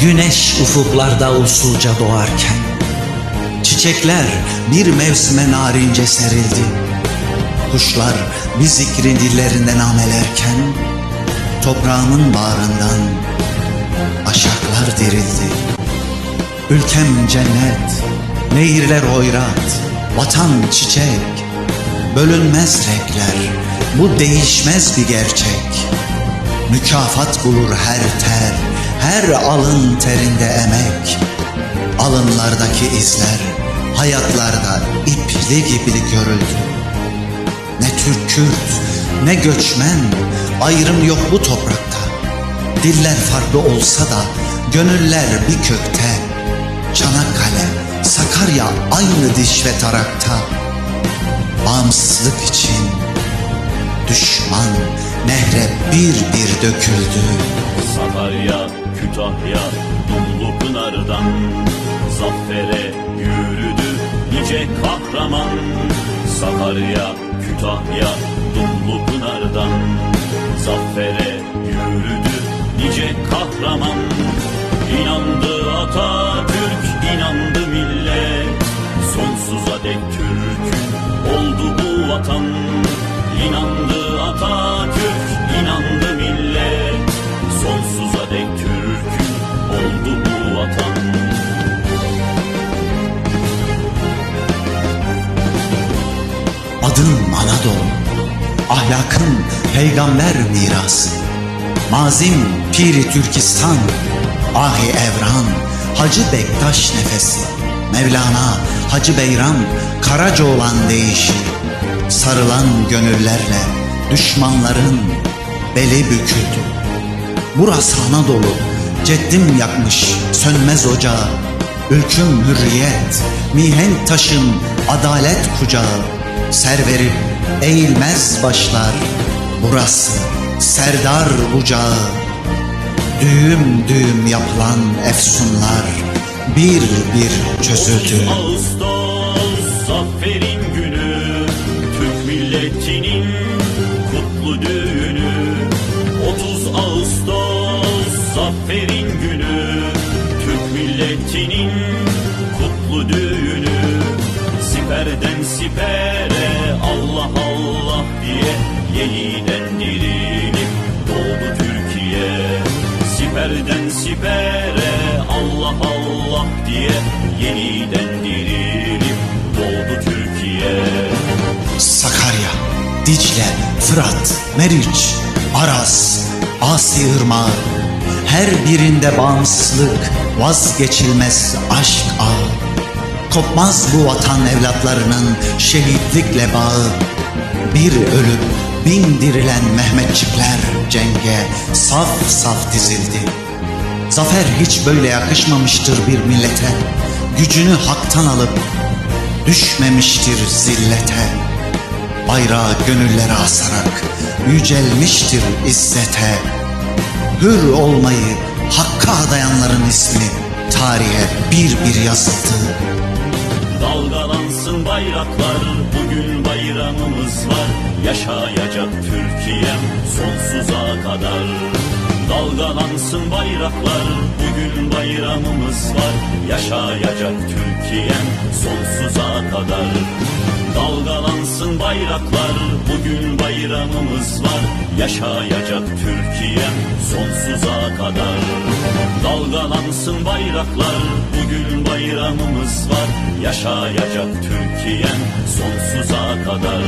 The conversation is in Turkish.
Güneş ufuklarda usulca doğarken Çiçekler bir mevsime narince serildi. Kuşlar bir zikri dillerinden amelerken Toprağımın bağrından aşaklar dirildi. Ülkem cennet, nehirler oyrat, vatan çiçek Bölünmez renkler, bu değişmez bir gerçek. Mükafat bulur her ter, her alın terinde emek. Alınlardaki izler hayatlarda ipli gibili görüldü. Ne Türk Kürt, ne göçmen, ayrım yok bu toprakta. Diller farklı olsa da gönüller bir kökte. Çanakkale, Sakarya aynı diş ve tarakta. Bağımsızlık için düşman nehre bir bir döküldü. Sakarya, Kütahya, Dumlu Pınar'dan. Zaffere yürüdü nice kahraman. Sakarya, Kütahya, Dumlu Pınar'dan. Zaffere yürüdü nice kahraman. İnandı Atatürk, inandı millet. Sonsuza dek Türk oldu bu vatan. İnandı Atatürk, oldu bu vatan Adım Anadolu, ahlakım peygamber mirası. Mazim Piri Türkistan, ahi evran, Hacı Bektaş nefesi. Mevlana, Hacı Beyram, Karaca olan değişi. Sarılan gönüllerle düşmanların beli büküldü. Burası Anadolu, ceddim yakmış sönmez ocağı. Ülküm hürriyet, mihenk taşım adalet kucağı. Ser verip eğilmez başlar, burası Serdar bucağı. Düğüm düğüm yapılan efsunlar bir bir çözüldü. Zaferin günü Türk milletinin kutlu düğünü. Siperden sipere Allah Allah diye yeniden dirilip doğdu Türkiye. Siperden sipere Allah Allah diye yeniden dirilip doğdu Türkiye. Sakarya, Dicle, Fırat, Meriç, Aras, Asi Irmağı. Her birinde bağımsızlık, vazgeçilmez aşk ağı. Kopmaz bu vatan evlatlarının şehitlikle bağı. Bir ölüp bin dirilen Mehmetçikler cenge saf saf dizildi. Zafer hiç böyle yakışmamıştır bir millete. Gücünü haktan alıp düşmemiştir zillete. Bayrağı gönüllere asarak yücelmiştir izzete. Hür olmayı hakka adayanların ismi tarihe bir bir yazıldı. Dalgalansın bayraklar bugün bayramımız var Yaşayacak Türkiye'm sonsuza kadar Dalgalansın bayraklar bugün bayramımız var Yaşayacak Türkiye'm sonsuza kadar Dalgalansın bayraklar bugün bayramımız var. Yaşayacak Türkiye'm sonsuza kadar. Dalgalansın bayraklar bugün bayramımız var. Yaşayacak Türkiye'm sonsuza kadar